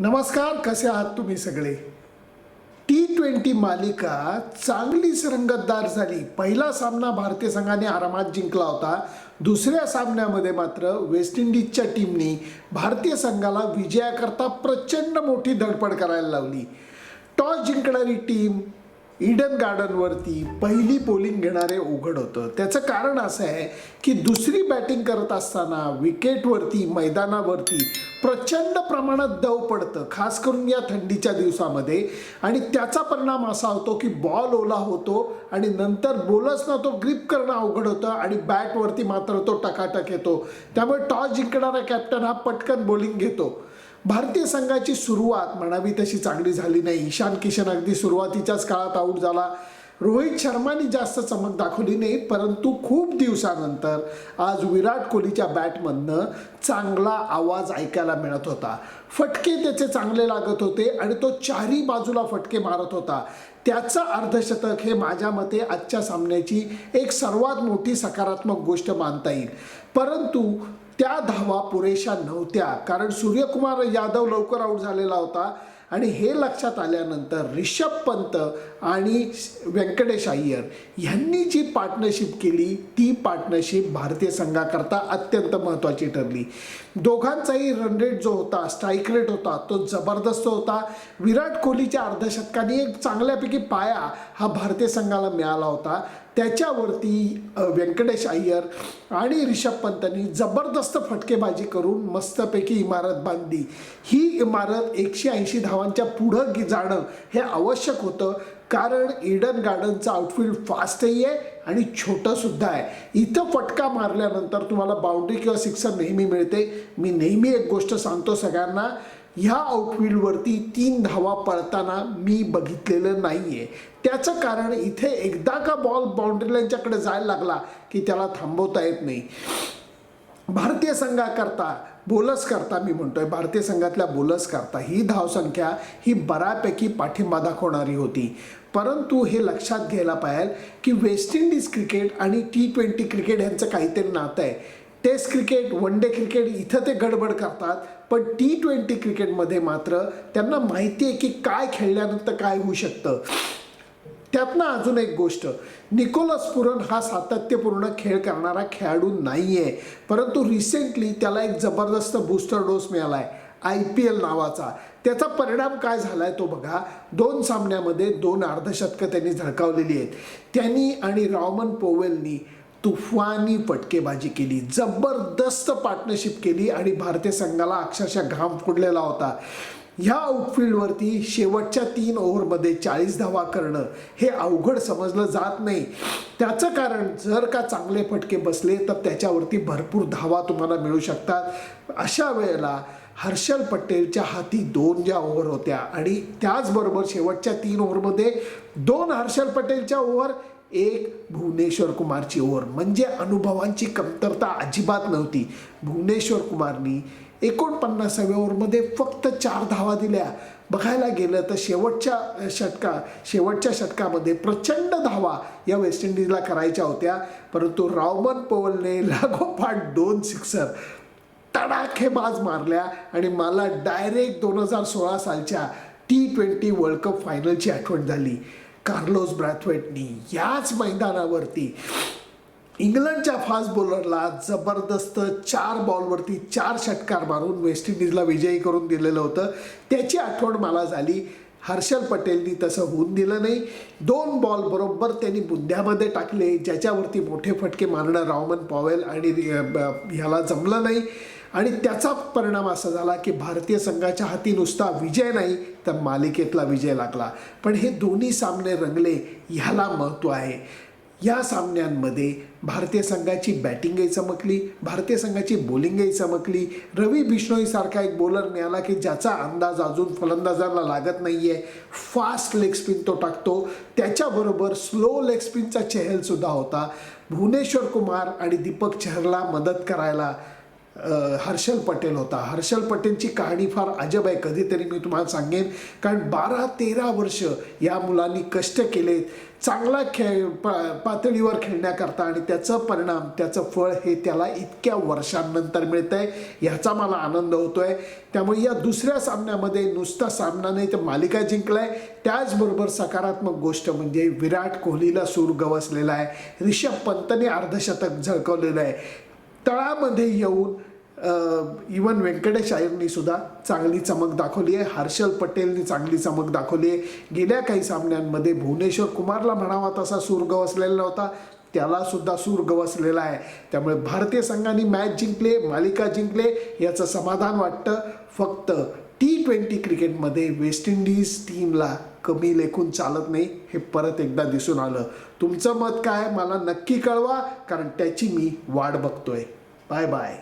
नमस्कार कसे आहात तुम्ही सगळे? टी ट्वेंटी मालिका चांगलीच रंगतदार झाली. पहिला सामना भारतीय संघाने आरामात जिंकला होता. दुसऱ्या सामन्यामध्ये मात्र वेस्ट इंडिजच्या टीमने भारतीय संघाला विजयाकरता प्रचंड मोठी धडपड करायला लावली. टॉस जिंकणारी टीम इडन गार्डनवरती पहिली पोलिंग घेणारे उघड होतं. त्याचं कारण असं आहे की दुसरी बॅटिंग करत असताना विकेटवरती मैदानावरती प्रचंड प्रमाणात दव पडतं खास करून या थंडीच्या दिवसामध्ये. आणि त्याचा परिणाम असा होतो की बॉल ओला होतो आणि नंतर बॉलर्सना तो ग्रिप करणं अवघड होतं आणि बॅटवरती मात्र तो टकाटक येतो. त्यामुळे टॉस जिंकणारा कॅप्टन हा पटकन बॉलिंग घेतो. भारतीय संघाची सुरुवात म्हणावी तशी चांगली झाली नाही. ईशान किशन अगदी सुरुवातीच्याच काळात आऊट झाला. रोहित शर्माने जास्त चमक दाखवली नाही परंतु खूप दिवसानंतर आज विराट कोहलीच्या बॅटमधनं चांगला आवाज ऐकायला मिळत होता. फटके त्याचे चांगले लागत होते आणि तो चारही बाजूला फटके मारत होता. त्याचं अर्धशतक हे माझ्या मते आजच्या सामन्याची एक सर्वात मोठी सकारात्मक गोष्ट मानता येईल. परंतु त्या धावा पुरेशा नव्हत्या. कारण सूर्यकुमार यादव लवकर आऊट झालेला होता. आणि हे लक्षात आल्यानंतर रिषभ पंत आणि व्यंकटेश अय्यर यांनी जी पार्टनरशिप केली ती पार्टनरशिप भारतीय संघाकरता अत्यंत महत्त्वाची ठरली. दोघांचाही रन रेट जो होता स्ट्राईक रेट होता तो जबरदस्त होता. विराट कोहलीच्या अर्धशतकाने एक चांगल्यापैकी पाया हा भारतीय संघाला मिळाला होता. त्याच्यावरती व्यंकटेश अय्यर आणि रिषभ पंतनी जबरदस्त फटकेबाजी करून मस्तपैकी इमारत बांधली. ही इमारत एकशे ऐंशी धावांच्या पुढं जाणं हे आवश्यक होतं. कारण ईडन गार्डनचं आउटफील्ड फास्टही आहे आणि छोटंसुद्धा आहे. इथं फटका मारल्यानंतर तुम्हाला बाउंड्री किंवा सिक्सर नेहमी मिळते. मी नेहमी एक गोष्ट सांगतो सगळ्यांना. ह्या आउटफील्डवरती तीन धावा पळताना मी बघितलेलं नाही आहे त्याचं कारण इथे एकदा का बॉल बाउंड्रीलाईनच्याकडे जायला लागला की त्याला थांबवता येत नाही. भारतीय संघाकरता बोलस करता मी म्हणतोय. भारतीय संघातल्या बोलस करता ही धावसंख्या ही बऱ्यापैकी पाठिंबा दाखवणारी होती. परंतु हे लक्षात घ्यायला पाहिजे की वेस्ट इंडिज क्रिकेट आणि टी ट्वेंटी क्रिकेट यांचं काहीतरी नातं आहे. Test cricket one day cricket इथं ते गडबड करतात. पण टी ट्वेंटी क्रिकेटमध्ये मात्र त्यांना माहिती आहे की काय खेळल्यानंतर काय होऊ शकतं. त्यातनं अजून एक गोष्ट. निकोलस पुरन हा सातत्यपूर्ण खेळ करणारा खेळाडू नाही आहे परंतु रिसेंटली त्याला एक जबरदस्त बूस्टर डोस मिळाला आहे आय पी एल नावाचा. त्याचा परिणाम काय झाला आहे तो बघा. दोन सामन्यामध्ये दोन अर्धशतकं त्यांनी झळकावलेली आहेत. त्यांनी आणि रॉमन पोवेलनी तुफानी फटकेबाजी केली. जबरदस्त पार्टनरशिप केली आणि भारतीय संघाला अक्षरशः घाम फुडलेला होता. ह्या आउटफील्डवरती शेवटच्या तीन ओव्हरमध्ये चाळीस धावा करणं हे अवघड समजलं जात नाही. त्याचं कारण जर का चांगले फटके बसले तर त्याच्यावरती भरपूर धावा तुम्हाला मिळू शकतात. अशा वेळेला हर्षल पटेलच्या हाती दोन ज्या ओव्हर होत्या आणि त्याचबरोबर शेवटच्या तीन ओव्हरमध्ये दोन हर्षल पटेलच्या ओव्हर एक भुवनेश्वर कुमारची ओर. म्हणजे अनुभवांची कमतरता अजिबात नव्हती. भुवनेश्वर कुमारनी एकोणपन्नासाव्या ओव्हरमध्ये फक्त चार धावा दिल्या. बघायला गेलं तर शेवटच्या षटका शेवटच्या षटकामध्ये प्रचंड धावा या वेस्ट इंडिजला करायच्या होत्या. परंतु रावमन पवलने लागोपाठ दोन सिक्सर तडाखेबाज मारल्या आणि मला डायरेक्ट दोन हजार सोळा सालच्या टी ट्वेंटी वर्ल्ड कप फायनलची आठवण झाली. कार्लोस ब्रॅथवेटनी याच मैदानावरती इंग्लंडच्या फास्ट बॉलरला जबरदस्त चार बॉलवरती चार षटकार मारून वेस्ट इंडिजला विजयी करून दिलेलं होतं. त्याची आठवण मला झाली. हर्षल पटेलनी तसं होऊन दिलं नाही. दोन बॉल बरोबर त्यांनी बुंध्यामध्ये टाकले ज्याच्यावरती मोठे फटके मारणं रावमन पॉवेल आणि ह्याला जमलं नाही. आणि त्याचा परिणाम असा झाला की भारतीय संघाच्या हाती नुसता विजय नाही तर मालिकेतला विजय लागला. पण हे दोन्ही सामने रंगले ह्याला महत्त्व आहे. या सामन्यांमध्ये भारतीय संघाची बॅटिंगही चमकली भारतीय संघाची बॉलिंगही चमकली. रवी बिश्नोईसारखा एक बॉलर मिळाला की ज्याचा अंदाज अजून फलंदाजांना लागत नाही आहे फास्ट लेग स्पिन तो टाकतो. त्याच्याबरोबर स्लो लेग स्पिनचा चेहलसुद्धा होता. भुवनेश्वर कुमार आणि दीपक चहरला मदत करायला हर्षल पटेल होता. हर्षल पटेलची कहाणी फार अजब आहे. कधीतरी मी तुम्हाला सांगेन. कारण बारा तेरा वर्ष या मुलांनी कष्ट केले चांगला खेळ पा पातळीवर खेळण्याकरता आणि त्याचं परिणाम त्याचं फळ हे त्याला इतक्या वर्षांनंतर मिळतं आहे ह्याचा मला आनंद होतो आहे त्यामुळे या दुसऱ्या सामन्यामध्ये नुसता सामना नाही तर मालिका जिंकलाय. त्याचबरोबर सकारात्मक गोष्ट म्हणजे विराट कोहलीला सूर गवसलेला आहे. रिषभ पंतने अर्धशतक झळकवलेलं आहे. तळामध्ये येऊन इवन व्यंकटेश आयरनी सुद्धा चांगली चमक दाखवली आहे. हर्षल पटेलनी चांगली चमक दाखवली आहे. गेल्या काही सामन्यांमध्ये भुवनेश्वर कुमारला म्हणावा तसा सूर गवसलेला नव्हता. त्याला सुद्धा सूर गवसलेला आहे. त्यामुळे भारतीय संघाने मॅच जिंकले मालिका जिंकले याचं समाधान वाटतं. फक्त टी ट्वेंटी क्रिकेटमध्ये वेस्ट इंडिज टीमला कमी लेखून चालत नाही हे परत एकदा दिसून आलं. तुमचं मत काय मला नक्की कळवा कारण त्याची मी वाट बघतोय. Bye bye